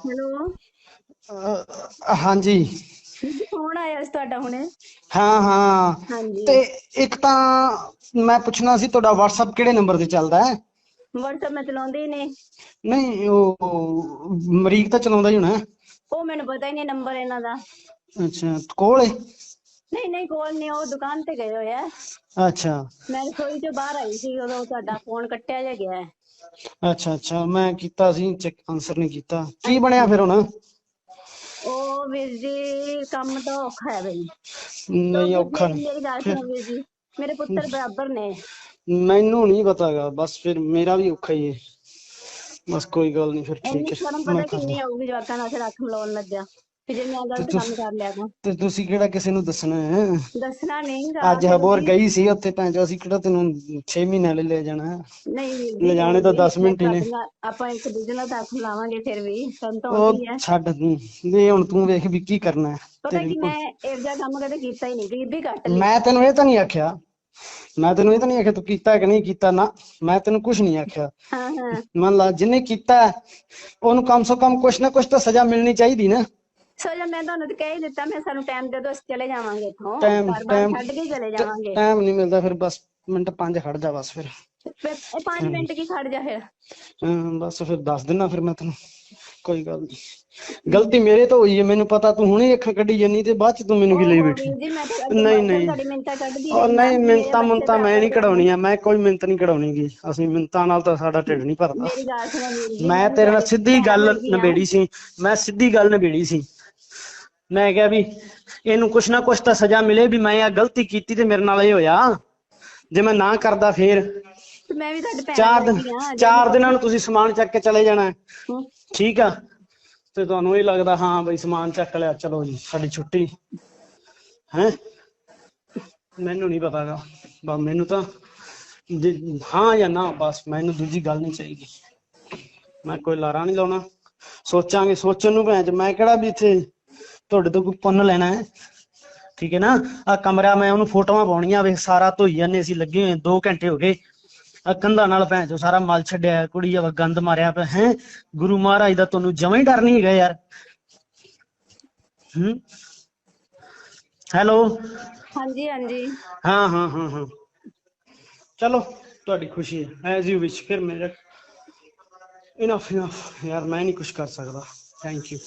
Hello. ਅਹ, ਹਾਂਜੀ। Phone ਆਇਆ ਸੀ ਤੁਹਾਡਾ ਹੁਣੇ? ਹਾਂ ਹਾਂ। ਹਾਂਜੀ। ਤੇ ਇੱਕ ਤਾਂ ਮੈਂ ਪੁੱਛਣਾ ਸੀ ਤੁਹਾਡਾ WhatsApp ਕਿਹੜੇ ਨੰਬਰ ਤੇ ਚੱਲਦਾ ਹੈ? WhatsApp ਮੈਂ ਚਲਾਉਂਦੀ ਹੀ ਨਹੀਂ ਨਹੀਂ ਉਹ ਮਰੀਕ ਤਾਂ ਚਲਾਉਂਦਾ ਹੀ ਹੋਣਾ। ਉਹ ਮੈਨੂੰ ਪਤਾ ਹੀ ਨਹੀਂ ਨੰਬਰ ਇਹਨਾਂ ਦਾ। ਅੱਛਾ ਕੋਲ ਹੈ? ਨਹੀਂ ਨਹੀਂ ਕੋਲ ਨਹੀਂ ਉਹ ਦੁਕਾਨ ਤੇ ਗਏ ਹੋਏ ਆ। ਅੱਛਾ। ਮੈਂ ਰਸੋਈ ਚੋਂ ਬਾਹਰ ਆਈ ਸੀ ਉਦੋਂ ਤੁਹਾਡਾ ਫੋਨ ਕੱਟਿਆ ਜਾ ਗਿਆ। ਹੈ। ਅੱਛਾ ਅੱਛਾ ਮੈਂ ਕੀਤਾ ਸੀ ਚੈੱਕ ਆਨਸਰ ਨਹੀਂ ਕੀਤਾ। ਕੀ ਬਣਿਆ ਫਿਰ ਹੁਣ? ਉਹ ਵੀਰ ਜੀ ਕੰਮ ਤਾਂ ਔਖਾ ਹੈ ਬਈ। ਨਹੀਂ ਔਖਾ ਮੇਰੀ ਮੇਰੀ ਗੱਲ ਸੁਣੋ ਵੀਰ ਜੀ ਮੇਰੇ ਪੁੱਤਰ ਬਰਾਬਰ ਨੇ। ਮੈਨੂੰ ਨਹੀਂ ਪਤਾਗਾ ਬਸ ਫਿਰ ਮੇਰਾ ਵੀ ਔਖਾ ਹੀ ਹੈ। ਬਸ ਕੋਈ ਗੱਲ ਨਹੀਂ ਫਿਰ ਇੰਨੀ ਠੀਕ ਹੈ ਸ਼ਰਮ ਮੈਂ ਪਤਾ ਕਿੰਨੀ ਆਊਗੀ ਜਵਾਕਾਂ ਨਾਲ ਫਿਰ ਅੱਖ ਮਿਲਾਉਣ ਲੱਗਿਆ। ਕਿ ਜੇ ਮੈਂ ਗਲਤ ਕੰਮ ਕਰ ਲਿਆ ਤਾਂ। ਤੇ ਤੁਸੀਂ ਕਿਹੜਾ ਕਿਸੇ ਨੂੰ ਦੱਸਣਾ ਹੈ? ਦੱਸਣਾ ਨਹੀਂਗਾ ਅੱਜ ਹਬੋਰ ਗਈ ਸੀ ਉੱਥੇ ਭੈਣ ਚੋ ਅਸੀਂ ਕਿਹੜਾ ਤੈਨੂੰ 6 ਮਹੀਨੇ ਲਈ ਲੈ ਜਾਣਾ? ਨਹੀਂ ਵੀਰ ਜੀ, ਲਿਜਾਣੇ ਤਾਂ ਵੀਰ ਜੀ, 10 ਮਿੰਟ ਹੀ ਨੇ। ਆਪਾਂ ਇੱਕ ਦੂਜੇ ਨਾਲ ਤਾਂ ਅੱਖ ਲਾਵਾਂਗੇ ਫਿਰ ਵੀ ਸਾਨੂੰ ਤਾਂ ਉਹ ਆਉਂਦੀ ਹੈ। ਛੱਡ ਤੂੰ। ਦੇ ਹੁਣ ਤੂੰ ਵੇਖ ਵੀ ਕੀ ਕਰਨਾ ਹੈ ਪਤਾ ਤੇਰੀ ਕਿ ਮੈਂ ਇਹ ਜਿਹਾ ਕੰਮ ਕਦੇ ਕੀਤਾ ਹੀ ਨਹੀਂ ਗਰੀਬੀ ਕੱਟ ਲਈ। ਮੈਂ ਤੈਨੂੰ ਇਹ ਤਾਂ ਨਹੀਂ ਆਖਿਆ। ਮੈਂ ਤੈਨੂੰ ਇਹ ਤਾਂ ਨਹੀਂ ਆਖਿਆ ਤੂੰ ਕੀਤਾ ਕਿ ਨਹੀਂ ਕੀਤਾ ਨਾ। ਮੈਂ ਤੈਨੂੰ ਕੁਝ ਨਹੀਂ ਆਖਿਆ। ਹਾਂ ਹਾਂ। ਮੰਨ ਲਾ ਜਿਹਨੇ ਕੀਤਾ ਹੈ, ਉਹਨੂੰ ਕਮ ਸੋ ਕਮ ਕੁਛ ਨਾ ਕੁਛ ਤਾਂ ਸਜ਼ਾ ਮਿਲਣੀ ਚਾਹੀਦੀ ਨਾ। ਸੋ ਜੇ ਮੈਂ ਤੁਹਾਨੂੰ ਤਾਂ ਕਹਿ ਹੀ ਦਿੱਤਾ ਮੈਂ ਸਾਨੂੰ ਟਾਈਮ ਦੇ ਦਿਓ ਅਸੀਂ ਚਲੇ ਜਾਵਾਂਗੇ ਇੱਥੋਂ। ਟਾਈਮ ਟਾਈਮ ਛੱਡ ਕੇ ਹੀ ਚਲੇ ਜਾਵਾਂਗੇ। ਟਾਈਮ ਨਹੀਂ ਮਿਲਦਾ ਫਿਰ ਬਸ ਮਿੰਟ ਪੰਜ ਖੜ ਜਾ ਬਸ ਫਿਰ। ਫਿਰ ਇਹ 5 ਮਿੰਟ ਕੀ ਖੜ ਜਾ ਫਿਰ? ਬਸ ਫਿਰ ਦੱਸ ਦਿਨਾ ਫਿਰ ਮੈਂ ਤੈਨੂੰ। ਕੋਈ ਗੱਲ ਨਹੀਂ ਗਲਤੀ ਮੇਰੇ ਤੋਂ ਹੋਈ ਹੈ ਮੈਨੂੰ ਪਤਾ ਤੂੰ ਹੁਣੇ ਅੱਖਾਂ ਕੱਢੀ ਜਾਨੀ ਤੇ ਬਾਅਦ ਚ ਤੂੰ ਮੈਨੂੰ ਕੀ ਲਈ ਬੈਠੀ? ਵੀਰ ਜੀ ਮੈਂ ਤਾਂ ਅੱਗੇ ਨਹੀਂ, ਨਹੀਂ। ਤੁਹਾਡੀ ਮਿੰਤਾ ਕੱਢਦੀ ਉਹ ਰਹੀ ਨਹੀਂ ਮਿੰਤਾ ਮੇਰੇ ਮੁੰਤਾ ਬੱਚੇ ਮੈਂ ਨਹੀਂ ਬਰਾਬਰ ਕਢਾਉਣੀ ਆ ਮੈਂ ਕੋਈ ਮਿੰਤ ਨਹੀਂ ਕਢਾਉਣੀ ਗੀ। ਅਸੀਂ ਮਿੰਤਾਂ ਨਾਲ ਤਾਂ ਸਾਡਾ ਢਿੱਡ ਨਹੀਂ ਭਰਦਾ। ਮੇਰੀ ਗੱਲ ਸੁਣੋ ਵੀਰ ਜੀ ਮੈਂ ਤੇਰੇ ਨਾਲ ਸਿੱਧੀ ਗੱਲ ਨਿਬੇੜੀ ਸੀ। ਮੈਂ ਸਿੱਧੀ ਗੱਲ ਨਿਬੇੜੀ ਸੀ। ਮੈਂ ਕਿਹਾ ਵੀ ਇਹਨੂੰ ਕੁਛ ਨਾ ਕੁਛ ਤਾਂ ਸਜ਼ਾ ਮਿਲੇ ਵੀ ਮੈਂ ਇਹ ਗਲਤੀ ਕੀਤੀ ਤੇ ਮੇਰੇ ਨਾਲ ਇਹ ਹੋਇਆ। ਜੇ ਮੈਂ ਨਾ ਕਰਦਾ ਫੇਰ ਤੇ ਮੈਂ ਵੀ ਤੁਹਾਡੇ ਚਾਰ ਦਿਨ ਚਾਰ ਦਿਨਾਂ ਨੂੰ ਤੁਸੀਂ ਸਮਾਨ ਚੱਕ ਕੇ ਚਲੇ ਜਾਣਾ। ਹੈ। ਠੀਕ ਆ? ਤੇ ਤੁਹਾਨੂੰ ਇਹ ਲੱਗਦਾ ਹਾਂ ਬਈ ਸਮਾਨ ਚੱਕ ਲਿਆ ਚਲੋ ਜੀ ਸਾਡੀ ਛੁੱਟੀ। ਹੈ? ਮੈਨੂੰ ਨਹੀਂ ਪਤਾਗਾ ਬਸ ਮੈਨੂੰ ਤਾਂ ਜੇ- ਹਾਂ ਜਾਂ ਨਾ ਬਸ ਮੈਨੂੰ ਦੂਜੀ ਗੱਲ ਨਹੀਂ ਚਾਹੀਦੀ। ਮੈਂ ਕੋਈ ਲਾਰਾ ਨਹੀਂ ਲਾਉਣਾ। ਸੋਚਾਂਗੇ ਸੋਚਣ ਨੂੰ ਭੈਣ ਚ ਮੈਂ ਕਿਹੜਾ ਵੀ ਇੱਥੇ ਤੁਹਾਡੇ ਤੋਂ ਕੋਈ ਪੁੰਨ ਲੈਣਾ ਹੈ? ਠੀਕ ਹੈ ਨਾ? ਆ ਕਮਰਾ ਮੈਂ ਉਹਨੂੰ ਫੋਟੋਆਂ ਪਾਉਣੀਆਂ ਵੇਖ ਸਾਰਾ ਧੋਈ ਜਾਂਦੇ ਅਸੀਂ ਲੱਗੇ ਹੋਏ 2 ਘੰਟੇ ਹੋ ਗਏ। ਆ ਕੰਧਾਂ ਨਾਲ ਭੈਣ ਚੋ ਸਾਰਾ ਮਲ ਛੱਡਿਆ ਕੁੜੀ ਆ ਗੰਦ ਮਾਰਿਆ ਪਿਆ ਹੈ? ਗੁਰੂ ਮਹਾਰਾਜ ਦਾ ਤੁਹਾਨੂੰ ਜਮਾਂ ਹੀ ਡਰ ਨਹੀਂ ਹੈਗਾ ਯਾਰ। ਹੂੰ? ਹੈਲੋ? ਹਾਂਜੀ ਹਾਂਜੀ। ਹਾਂ ਹਾਂ ਹਾਂ ਹਾਂ। ਚਲੋ ਤੁਹਾਡੀ ਖੁਸ਼ੀ ਹੈ। ਐਜ਼ ਯੂ ਵਿਸ਼ ਫਿਰ ਮੇਰੇ ਇਨਫ ਇਨਫ ਯਾਰ ਮੈਂ ਨਹੀਂ ਕੁਝ ਕਰ ਸਕਦਾ। ਥੈਂਕ ਯੂ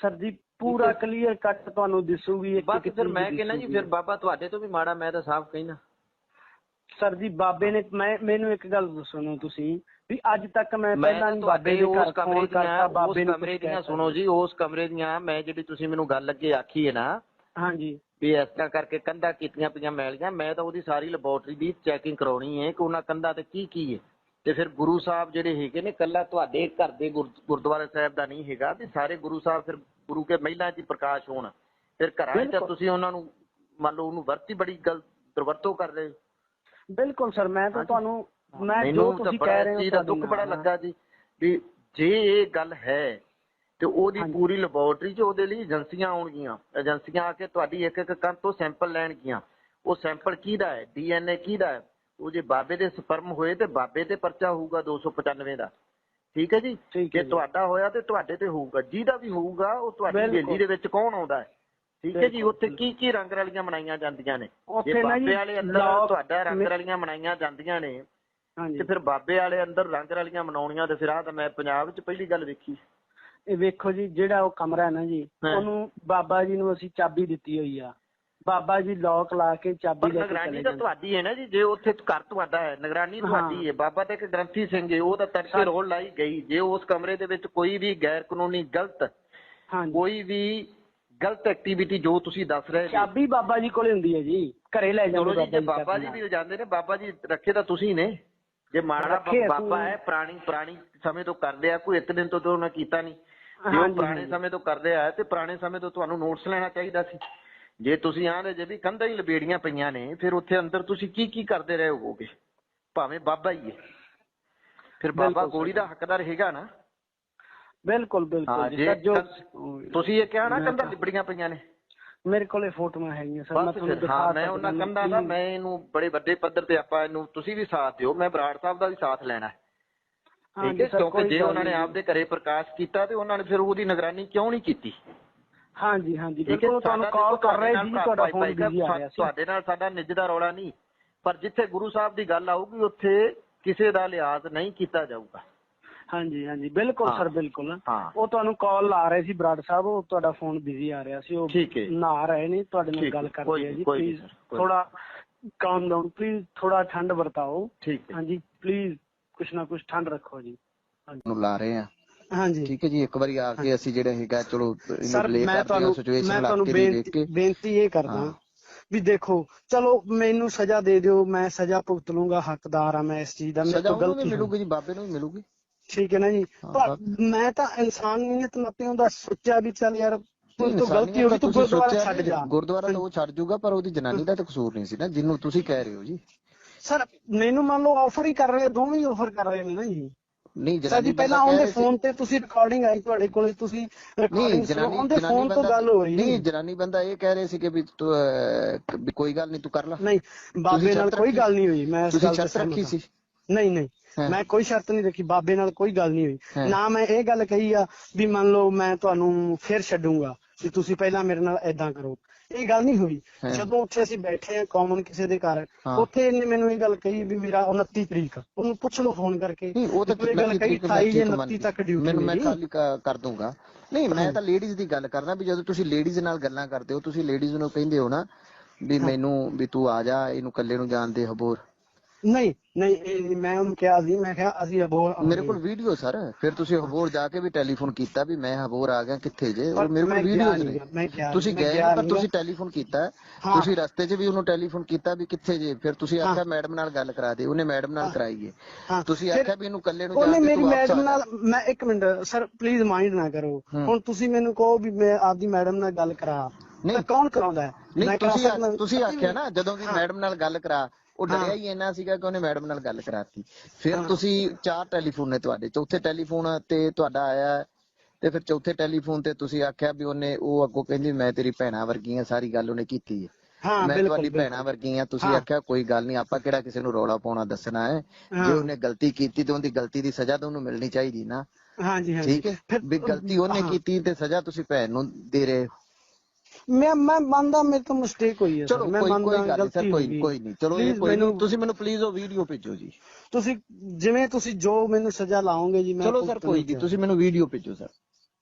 ਸਰ ਜੀ ਪੂਰਾ ਕਲੀਅਰ ਕੱਟ ਤੁਹਾਨੂੰ ਦਿਸੂਗੀ ਇੱਕ ਬਸ ਫਿਰ ਮੈਂ ਕਹਿੰਦਾ ਜੀ। ਫਿਰ ਬਾਬਾ ਤੁਹਾਡੇ ਤੋਂ ਵੀ ਮਾੜਾ ਮੈਂ ਤਾਂ ਸਾਫ਼ ਕਹਿਣਾ ਸਰ ਜੀ ਬਾਬੇ ਨੇ ਮੈਂ ਮੈਨੂੰ ਇੱਕ ਗੱਲ ਸੁਣੋ ਤੁਸੀਂ ਵੀ ਅੱਜ ਤੱਕ ਮੈਂ ਪਹਿਲਾਂ ਨਹੀਂ ਬਾਬੇ ਦੇ ਉਸ ਕਮਰੇ ਦੀਆਂ ਬਾਬੇ ਨੂੰ ਕਮਰੇ ਦੀਆਂ ਸੁਣੋ ਜੀ ਉਸ ਕਮਰੇ ਦੀਆਂ ਮੈਂ ਜਿਹੜੀ ਤੁਸੀਂ ਮੈਨੂੰ ਗੱਲ ਅੱਗੇ ਆਖੀ ਹੈ ਨਾ ਹਾਂਜੀ। ਵੀ ਇਸ ਤਰ੍ਹਾਂ ਕਰਕੇ ਕੰਧਾਂ ਕੀਤੀਆਂ ਪਈਆਂ ਮੈਲੀਆਂ ਮੈਂ ਤਾਂ ਉਹਦੀ ਸਾਰੀ ਲੈਬੋਰਟਰੀ ਦੀ ਚੈਕਿੰਗ ਕਰਾਉਣੀ ਹੈ ਕਿ ਉਹਨਾਂ ਕੰਧਾਂ ਤੇ ਕੀ ਕੀ ਹੈ। ਤੇ ਫਿਰ ਗੁਰੂ ਸਾਹਿਬ ਜਿਹੜੇ ਹੈਗੇ ਨੇ ਕੱਲਾ ਤੁਹਾਡੇ ਘਰ ਦੇ ਗੁਰ- ਗੁਰਦੁਆਰਾ ਸਾਹਿਬ ਦਾ ਨਹੀਂ ਹੈਗਾ ਵੀ ਸਾਰੇ ਗੁਰੂ ਸਾਹਿਬ ਫਿਰ ਗੁਰੂ ਕੇ ਮਹਿਲਾ 'ਚ ਹੀ ਪ੍ਰਕਾਸ਼ ਹੋਣ ਫਿਰ ਘਰਾਂ 'ਚ ਤਾਂ। ਤੁਸੀਂ ਉਹਨਾਂ ਨੂੰ ਮੰਨ ਲਓ ਉਹਨੂੰ ਵਰਤੀ ਬੜੀ ਗੱਲ ਦੁਰਵਰਤੋਂ ਕਰ ਰਹੇ। ਬਿਲਕੁਲ ਸਰ ਮੈਂ ਤਾਂ। ਤੁਹਾਨੂੰ ਮੈਂ ਜੋ ਤਾਂ ਤੁਸੀਂ ਕਹਿ ਰਹੇ ਹੋ ਦਾ ਤੁਹਾਡੀ ਦੁੱਖ ਬੜਾ ਲੱਗਾ ਜੀ ਵੀ ਜੇ ਇਹ ਗੱਲ ਹੈ ਤੇ ਉਹਦੀ। ਪੂਰੀ ਲੈਬੋਰਟਰੀ 'ਚ ਉਹਦੇ ਲਈ ਏਜੰਸੀਆਂ ਆਉਣਗੀਆਂ ਏਜੰਸੀਆਂ ਆ ਕੇ ਤੁਹਾਡੀ ਇੱਕ ਇੱਕ ਕੰਨ ਤੋਂ ਸੈਂਪਲ ਲੈਣਗੀਆਂ ਉਹ ਸੈਂਪਲ ਕਿਹਦਾ ਹੈ ਡੀਐਨਏ ਕਿਹਦਾ ਹੈ ਉਹ ਜੇ ਬਾਬੇ ਦੇ ਸਪਰਮ ਹੋਏ ਤੇ ਬਾਬੇ ਤੇ ਪਰਚਾ ਹੋਊਗਾ 295 ਦਾ। ਠੀਕ ਹੈ ਜੀ? ਜੇ। ਤੁਹਾਡਾ ਹੋਇਆ ਤੇ ਤੁਹਾਡੇ ਤੇ ਹੋਊਗਾ। ਜਿਹਦਾ ਵੀ ਹੋਊਗਾ ਉਹ ਤੁਹਾਡੀ। ਹਵੇਲੀ ਦੇ ਵਿੱਚ ਕੌਣ ਆਉਂਦਾ ਹੈ? ਠੀਕ ਹੈ ਜੀ? ਉੱਥੇ ਕੀ ਕੀ ਰੰਗ ਰਲੀਆਂ ਮਨਾਈਆਂ ਜਾਂਦੀਆਂ ਨੇ? ਜੇ ਬਾਬੇ ਵਾਲੇ ਅੰਦਰ ਤੁਹਾਡਾ ਰੰਗ ਰਲੀਆਂ ਮਨਾਈਆਂ ਜਾਂਦੀਆਂ ਨੇ ਹਾਂਜੀ। ਤੇ ਫਿਰ ਬਾਬੇ ਵਾਲੇ ਅੰਦਰ ਰੰਗ ਰਲੀਆਂ ਮਨਾਉਣੀਆਂ ਤੇ ਫਿਰ ਆ ਤਾਂ ਮੈਂ ਪੰਜਾਬ 'ਚ ਪਹਿਲੀ ਗੱਲ ਵੇਖੀ। ਇਹ ਵੇਖੋ ਜੀ ਜਿਹੜਾ ਉਹ ਕਮਰਾ ਹੈ ਨਾ ਜੀ। ਉਹਨੂੰ ਬਾਬਾ ਜੀ ਨੂੰ ਅਸੀਂ ਚਾਬੀ ਦਿੱਤੀ ਹੋਈ ਆ। ਬਾਬਾ ਜੀ ਲੋਕ ਲਾ ਕੇ ਚਾਬੀ ਪਰ ਲੈ ਕੇ ਨਿਗਰਾਨੀ ਚਲੇ ਤਾਂ ਜਾਂਦੇ। ਤੁਹਾਡੀ ਹੈ ਨਾ ਜੀ ਜੇ ਉੱਥੇ ਘਰ ਤੁਹਾਡਾ ਹੈ ਨਿਗਰਾਨੀ ਹਾਂ। ਤੁਹਾਡੀ ਹੈ। ਬਾਬਾ ਤਾਂ ਇੱਕ ਗ੍ਰੰਥੀ ਸਿੰਘ ਹੈ ਉਹ ਤਾਂ ਤੜਕੇ ਰੋਲ ਲਾਈ ਗਈ। ਜੇ ਉਸ ਕਮਰੇ ਦੇ ਵਿੱਚ ਕੋਈ ਵੀ ਗੈਰ ਕਾਨੂੰਨੀ ਗਲਤ ਹਾਂਜੀ। ਕੋਈ ਵੀ ਗਲਤ ਐਕਟੀਵਿਟੀ ਜੋ ਤੁਸੀਂ ਦੱਸ ਰਹੇ ਜੀ ਚਾਬੀ ਬਾਬਾ ਜੀ ਕੋਲੇ ਹੁੰਦੀ ਹੈ ਜੀ। ਘਰੇ ਲੈ ਚਲੋ ਜਾਂਦੇ ਜੀ ਜੇ ਬਾਬਾ ਜੀ ਵੀ ਜਾਂਦੇ ਨੇ ਬਾਬਾ ਜੀ ਰੱਖੇ ਤਾਂ ਤੁਸੀਂ ਨੇ। ਜੇ ਮਾੜਾ ਰੱਖੇ ਅਸੀਂ। ਬਾਬਾ ਹੈ ਪੁਰਾਣੀ ਪੁਰਾਣੀ ਸਮੇਂ ਤੋਂ ਕਰਦੇ ਆ ਕੋਈ ਇੱਕ ਦਿਨ ਤੋਂ ਤਾਂ ਉਹਨਾਂ ਕੀਤਾ ਨਹੀਂ। ਜੇ ਉਹ ਹਾਂਜੀ, ਪੁਰਾਣੇ ਹਾਂਜੀ। ਸਮੇਂ ਤੋਂ ਕਰਦੇ ਆ ਤੇ ਪੁਰਾਣੇ ਸਮੇਂ ਤੋਂ ਤੁਹਾਨੂੰ ਨੋਟਸ ਲੈਣਾ ਚਾਹੀਦਾ ਸੀ। ਜੇ ਤੁਸੀਂ ਆਂਦੇ ਜੇ ਵੀ ਕੰਧਾਂ ਹੀ ਲਬੇੜੀਆਂ ਪਈਆਂ ਨੇ ਫਿਰ ਉੱਥੇ ਅੰਦਰ ਤੁਸੀਂ ਕੀ ਕੀ ਕਰਦੇ ਰਹੇ ਹੋਵੋਗੇ? ਭਾਵੇਂ ਬਾਬਾ ਹੀ ਹੈ। ਫਿਰ ਬਾਬਾ ਗੋਲੀ ਦਾ ਹੱਕਦਾਰ ਹੈਗਾ ਨਾ? ਬਿਲਕੁਲ ਜੀ। ਜੇ ਤੁਸੀਂ ਇਹ ਕਿਹਾ ਨਾ ਕੰਧਾਂ ਲਿਬੜੀਆਂ ਪਈਆਂ ਨੇ। ਮੇਰੇ ਕੋਲੇ ਫੋਟੋਆਂ ਹੈਗੀਆਂ ਸਰ ਮੈਂ ਤੁਹਾਨੂੰ ਦਿਖਾ ਹਾਂ ਮੈਂ ਉਹਨਾਂ ਕੰਧਾਂ ਦਾ ਮੈਂ ਇਹਨੂੰ ਬੜੇ ਵੱਡੇ ਪੱਧਰ ਤੇ ਆਪਾਂ ਇਹਨੂੰ ਤੁਸੀਂ ਵੀ ਸਾਥ ਦਿਓ ਮੈਂ ਬਰਾੜ ਸਾਹਿਬ ਦਾ ਵੀ ਸਾਥ ਲੈਣਾ। ਹੈ ਠੀਕ ਹੈ? ਕਿਉਂਕਿ ਜੇ ਉਹਨਾਂ ਨੇ। ਆਪਦੇ ਘਰੇ ਪ੍ਰਕਾਸ਼ ਕੀਤਾ ਤੇ ਉਹਨਾਂ ਨੇ ਫਿਰ ਉਹਦੀ ਨਿਗਰਾਨੀ ਕਿਉਂ ਨਹੀਂ ਕੀਤੀ? ਹਾਂਜੀ ਹਾਂਜੀ ਠੀਕ ਹੈ ਬਿਲਕੁਲ ਤੁਹਾਨੂੰ ਸਾਡਾ ਕਾਲ ਕਰ ਰਹੇ ਨਾਲ ਤੁਹਾਡਾ ਭਾਈ ਫੋਨ ਭਾਈ ਬਿਜ਼ੀ ਆ ਰਿਹਾ ਸੀ। ਤੁਹਾਡੇ ਨਾਲ ਸਾਡਾ ਨਿੱਜ ਦਾ ਰੌਲਾ ਨਹੀਂ ਪਰ ਜਿੱਥੇ ਗੁਰੂ ਸਾਹਿਬ ਦੀ ਗੱਲ ਆਊਗੀ ਉੱਥੇ ਕਿਸੇ ਦਾ ਲਿਹਾਜ਼ ਨਹੀਂ ਕੀਤਾ ਜਾਊਗਾ। ਹਾਂਜੀ ਹਾਂਜੀ ਬਿਲਕੁਲ ਹਾਂ। ਸਰ ਬਿਲਕੁਲ। ਹਾਂ। ਉਹ ਤੁਹਾਨੂੰ ਕਾਲ ਲਾ ਰਹੇ ਸੀ ਬਰਾੜ ਸਾਹਿਬ ਉਹ ਤੁਹਾਡਾ ਫੋਨ ਬਿਜ਼ੀ ਆ ਰਿਹਾ ਸੀ ਉਹ ਠੀਕ ਹੈ। ਨਹਾ ਰਹੇ ਨੇ ਤੁਹਾਡੇ ਨਾਲ ਠੀਕ ਗੱਲ ਕੋਈ ਆ ਨਹੀਂ, ਜੀ ਕੋਈ ਨਹੀਂ ਪਲੀਜ਼ ਕੋਈ ਥੋੜਾ ਕਾਮ ਡਾਊਨ ਪਲੀਜ਼ ਥੋੜਾ ਠੰਡ ਵਰਤਾਓ। ਠੀਕ ਹਾਂਜੀ ਪਲੀਜ਼ ਕੁਛ ਨਾ ਕੁਛ ਠੰਡ ਰੱਖੋ ਜੀ। ਨੂੰ ਲਾ ਰਹੇ ਆ। ਹਾਂਜੀ। ਠੀਕ ਹੈ ਜੀ ਇੱਕ ਵਾਰੀ ਆ ਕੇ ਅਸੀਂ ਜਿਹੜਾ ਹੈਗਾ ਚਲੋ ਸਰ ਮੈਂ ਤੁਹਾਨੂੰ ਮੈਂ ਤੁਹਾਨੂੰ ਬੇਨਤੀ ਇਹ ਕਰਦਾ। ਵੀ ਦੇਖੋ ਚਲੋ ਮੈਨੂੰ ਸਜ਼ਾ ਦੇ ਦਿਓ ਮੈਂ ਸਜ਼ਾ ਭੁਗਤ ਲੂੰਗਾ ਹੱਕਦਾਰ ਆ ਮੈਂ ਇਸ ਚੀਜ਼ ਦਾ ਮੇਰੇ ਤੋਂ ਗਲਤੀ। ਮਿਲੂਗੀ ਜੀ ਬਾਬੇ ਨੂੰ ਮਿਲੂਗੀ। ਠੀਕ ਹੈ ਨਾ ਜੀ? ਪਰ ਮੈਂ ਤਾਂ ਇਨਸਾਨੀਅਤ ਨਾਤੇ ਉਹਦਾ ਸੋਚਿਆ ਵੀ ਚੱਲ ਯਾਰ ਨਹੀਂ, ਤੋਂ ਗਲਤੀ ਹੋ ਗਈ ਤੂੰ ਗੁਰਦੁਆਰਾ ਛੱਡ ਜਾ ਗੁਰਦੁਆਰਾ ਤਾਂ ਉਹ ਛੱਡ ਜੂਗਾ ਪਰ ਉਹਦੀ ਜਨਾਨੀ ਦਾ ਤਾਂ ਕਸੂਰ ਨਹੀਂ ਸੀ ਨਾ ਜਿਹਨੂੰ ਤੁਸੀਂ ਕਹਿ ਰਹੇ ਹੋ ਜੀ। ਸਰ ਮੈਨੂੰ ਮੰਨ ਲਓ ਆਫਰ ਹੀ ਕਰ ਰਹੇ ਦੋਵੇਂ ਹੀ ਆਫਰ ਕਰ ਰਹੇ ਨੇ ਨਾ ਜੀ। ਨਹੀਂ ਜਨਾਨੀ ਪਹਿਲਾਂ ਉਹਦੇ ਫੋਨ ਤੇ ਤੁਸੀਂ ਰਿਕਾਰਡਿੰਗ ਆਈ ਤੁਹਾਡੇ ਕੋਲੇ ਤੁਸੀਂ ਨਹੀਂ ਜਨਾਨੀ ਉਹਦੇ ਫੋਨ ਤੋਂ ਗੱਲ ਹੋ ਰਹੀ ਨਹੀਂ ਜਨਾਨੀ ਬੰਦਾ ਇਹ ਕਹਿ ਰਹੇ ਸੀ ਕਿ ਵੀ ਕੋਈ ਗੱਲ ਨਹੀਂ ਤੂੰ ਕਰ ਲੈ ਨਹੀਂ ਬਾਬੇ ਨਾਲ ਕੋਈ? ਗੱਲ ਨਹੀਂ ਹੋਈ ਮੈਂ ਇਸ ਤੁਸੀਂ ਗੱਲ ਤੇ ਸ਼ਰਤ ਰੱਖੀ ਸੀ। ਨਹੀਂ ਨਹੀਂ। ਮੈਂ ਕੋਈ ਸ਼ਰਤ ਨਹੀਂ ਰੱਖੀ ਬਾਬੇ ਨਾਲ ਕੋਈ ਗੱਲ ਨਹੀਂ ਹੋਈ। ਨਾ ਮੈਂ ਇਹ ਗੱਲ ਕਹੀ ਆ ਵੀ ਮੰਨ ਲਓ ਮੈਂ ਤੁਹਾਨੂੰ ਫਿਰ ਛੱਡੂੰਗਾ ਵੀ ਤੁਸੀਂ ਪਹਿਲਾਂ ਮੇਰੇ ਨਾਲ ਐਦਾਂ ਕਰੋ। ਇਹ ਗੱਲ ਨਹੀਂ ਹੋਈ। ਜਦੋਂ ਉੱਥੇ ਅਸੀਂ ਬੈਠੇ ਆ ਕਾਮਨ ਕਿਸੇ ਦੇ ਘਰ। ਉੱਥੇ ਇਹਨੇ ਮੈਨੂੰ ਇਹ ਗੱਲ ਕਹੀ ਵੀ ਮੇਰਾ 29 ਤਰੀਕ ਉਹਨੂੰ ਪੁੱਛ ਲਓ ਫੋਨ ਕਰਕੇ। ਨਹੀਂ ਉਹ ਤਾਂ ਇਹ ਗੱਲ ਕਹੀ 28 ਜਾਂ 29 ਤੱਕ ਡਿਊਟੀ ਮੈਨੂੰ ਮੈਂ ਮੇਰੀ। ਖਾਲੀ ਕ- ਕਰ ਦੂੰਗਾ ਨਹੀਂ ਮੈਂ ਤਾਂ ਲੇਡੀਜ਼ ਦੀ ਗੱਲ ਕਰਨਾ ਵੀ ਜਦੋਂ ਤੁਸੀਂ ਲੇਡੀਜ਼ ਨਾਲ ਗੱਲਾਂ ਕਰਦੇ ਹੋ ਤੁਸੀਂ ਲੇਡੀਜ਼ ਨੂੰ ਕਹਿੰਦੇ ਹੋ ਨਾ ਵੀ ਮੈਨੂੰ ਵੀ ਤੂੰ ਆ ਜਾ ਇਹਨੂੰ ਇਕੱਲੇ ਨੂੰ ਜਾਣ ਦੇ ਹਬੋਰ। ਨਹੀਂ ਨਹੀਂ ਇਹ ਮੈਂ ਉਹਨੂੰ ਕਿਹਾ ਸੀ ਮੈਂ ਕਿਹਾ ਅਸੀਂ ਅਬੋਰ ਮੇਰੇ ਕੋਲ ਵੀਡੀਓ ਸਰ ਫਿਰ ਤੁਸੀਂ ਹਬੋਰ ਜਾ ਕੇ ਵੀ ਟੈਲੀਫੋਨ ਕੀਤਾ ਵੀ ਮੈਂ ਹਬੋਰ ਆ ਗਿਆ ਕਿੱਥੇ ਜੇ ਪਰ ਉਹ ਮੇਰੇ ਮੈਂ ਕੋਲ ਗਿਆ ਵੀਡੀਓਜ਼ ਨਹੀਂ, ਮੈਂ ਗਿਆ ਤੁਸੀਂ ਨਹੀਂ, ਮੈਂ ਗਏ ਗਿਆ ਪਰ ਨਹੀਂ। ਤੁਸੀਂ ਟੈਲੀਫੋਨ ਕੀਤਾ ਹੈ। ਤੁਸੀਂ ਰਸਤੇ 'ਚ ਵੀ ਉਹਨੂੰ ਟੈਲੀਫੋਨ ਕੀਤਾ ਵੀ ਕਿੱਥੇ ਜੇ ਫਿਰ ਤੁਸੀਂ ਹਾਂ। ਆਖਿਆ ਮੈਡਮ ਨਾਲ ਗੱਲ ਕਰਾ ਦੇ ਉਹਨੇ ਮੈਡਮ ਨਾਲ ਕਰਾਈ ਹੈ ਹਾਂ ਤੁਸੀਂ ਫਿਰ ਆਖਿਆ ਵੀ ਇਹਨੂੰ ਇਕੱਲੇ ਨੂੰ ਉਹਨੇ ਜਾਣ ਦੇ ਮੇਰੀ ਤੂੰ ਮੈਡਮ। ਨਾਲ ਮੈਂ ਇੱਕ ਮਿੰਟ ਸਰ ਪਲੀਜ਼ ਮਾਈਂਡ ਨਾ ਕਰੋ। ਹੁਣ ਤੁਸੀਂ ਮੈਨੂੰ ਕਹੋ ਵੀ ਮੈਂ ਆਪਦੀ ਮੈਡਮ ਨਾਲ ਗੱਲ ਕਰਾ ਨਹੀਂ। ਤਾਂ ਕੌਣ ਕਰਾਉਂਦਾ ਹੈ ਨਹੀਂ ਕਰਾ ਤੁਸੀਂ ਤੁਸੀਂ ਆਖਿਆ ਨਾ ਜਦੋਂ ਵੀ ਹਾਂ। ਮੈਡਮ ਨਾਲ ਗੱਲ ਕਰਾ ਉਹ। ਡਰਿਆ ਹੀ ਇੰਨਾ ਸੀਗਾ ਕਿ ਉਹਨੇ ਮੈਡਮ ਨਾਲ ਗੱਲ ਕਰਾਤੀ ਫਿਰ। ਤੁਸੀਂ ਚਾਰ ਟੈਲੀਫੋਨ ਨੇ ਤੁਹਾਡੇ ਚੌਥੇ ਟੈਲੀਫੋਨ ਤੇ ਤੁਹਾਡਾ ਆਇਆ ਤੇ ਫਿਰ ਚੌਥੇ ਟੈਲੀਫੋਨ ਤੇ ਤੁਸੀਂ ਆਖਿਆ ਵੀ ਉਹਨੇ ਉਹ ਅੱਗੋਂ ਕਹਿੰਦੀ ਮੈਂ ਤੇਰੀ ਭੈਣਾ ਵਰਗੀ ਆ ਸਾਰੀ ਗੱਲ ਉਹਨੇ ਕੀਤੀ ਹੈ ਹਾਂ ਮੈਂ ਤੁਹਾਡੀ ਭੈਣਾ। ਵਰਗੀ ਆ ਤੁਸੀਂ। ਆਖਿਆ ਕੋਈ ਗੱਲ ਨਹੀਂ ਆਪਾਂ ਕਿਹੜਾ ਕਿਸੇ ਨੂੰ ਰੌਲਾ ਪਾਉਣਾ ਦੱਸਣਾ ਹੈ। ਜੇ ਉਹਨੇ ਗਲਤੀ ਕੀਤੀ ਤੇ ਉਹਦੀ ਗਲਤੀ ਦੀ ਸਜ਼ਾ ਤਾਂ ਉਹਨੂੰ ਮਿਲਣੀ ਚਾਹੀਦੀ ਨਾ ਹਾਂਜੀ ਹਾਂਜੀ ਠੀਕ ਹੈ ਫਿਰ- ਵੀ ਗਲਤੀ ਉਹਨੇ। ਕੀਤੀ ਤੇ ਸਜ਼ਾ ਤੁਸੀਂ ਭੈਣ ਨੂੰ ਦੇ ਰਹੇ ਹੋ ਮੈਂ ਮੈਂ ਮੰਨਦਾ ਮੇਰੇ ਤੋਂ ਮਿਸਟੇਕ ਹੋਈ ਹੈ ਚਲੋ ਮੈਂ ਮੰਨਦਾ ਗਲਤੀ ਸਰ ਕੋਈ ਕੋਈ ਨਹੀਂ। ਚਲੋ ਇਹ ਕੋਈ ਨਹੀਂ। ਤੁਸੀਂ ਮੈਨੂੰ ਪਲੀਜ਼ ਉਹ ਵੀਡੀਓ ਭੇਜੋ ਜੀ। ਤੁਸੀਂ ਜਿਵੇਂ ਤੁਸੀਂ ਜੋ ਮੈਨੂੰ ਸਜ਼ਾ ਲਾਓਗੇ ਜੀ ਮੈਂ ਚਲੋ ਸਰ ਕੋਈ ਨਹੀਂ। ਤੁਸੀਂ ਮੈਨੂੰ ਵੀਡੀਓ ਭੇਜੋ ਸਰ।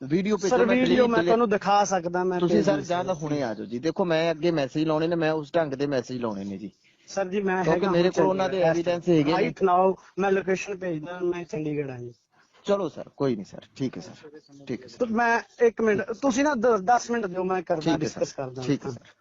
ਵੀਡੀਓ ਭੇਜੋ ਸਰ ਮੈਂ ਵੀਡੀਓ ਮੈਂ ਤੁਹਾਨੂੰ ਦਿਖਾ ਸਕਦਾ ਮੈਂ ਤੁਸੀਂ ਸਰ ਨਹੀਂ ਜਾਂ ਤਾਂ ਸਕਦਾ। ਹੁਣੇ ਆ ਜਾਓ ਜੀ। ਦੇਖੋ ਮੈਂ ਅੱਗੇ ਮੈਸੇਜ ਲਾਉਣੇ ਨੇ ਮੈਂ ਉਸ ਢੰਗ ਦੇ ਮੈਸੇਜ ਲਾਉਣੇ ਨੇ ਜੀ। ਸਰ ਜੀ ਮੈਂ ਹੈਗਾ ਮੇਰੇ ਕੋਲ ਉਹਨਾਂ ਦੇ evidence ਹੈਗੇ। ਰਾਈਟ ਨਾਓ ਮੈਂ ਲੋਕੇਸ਼ਨ ਭੇਜਦਾ ਮੈਂ ਚੰਡੀਗੜ੍ਹ ਆ ਜੀ। ਚਲੋ ਸਰ ਕੋਈ ਨਹੀਂ ਸਰ ਠੀਕ ਹੈ ਸਰ ਠੀਕ ਹੈ ਸਰ। ਮੈਂ 1 ਮਿੰਟ ਤੁਸੀਂ ਨਾ 10 ਮਿੰਟ ਦਿਓ ਮੈਂ ਕਰਦਾ ਡਿਸਕਸ ਕਰਦਾ ਠੀਕ ਹੈ। ਸਰ।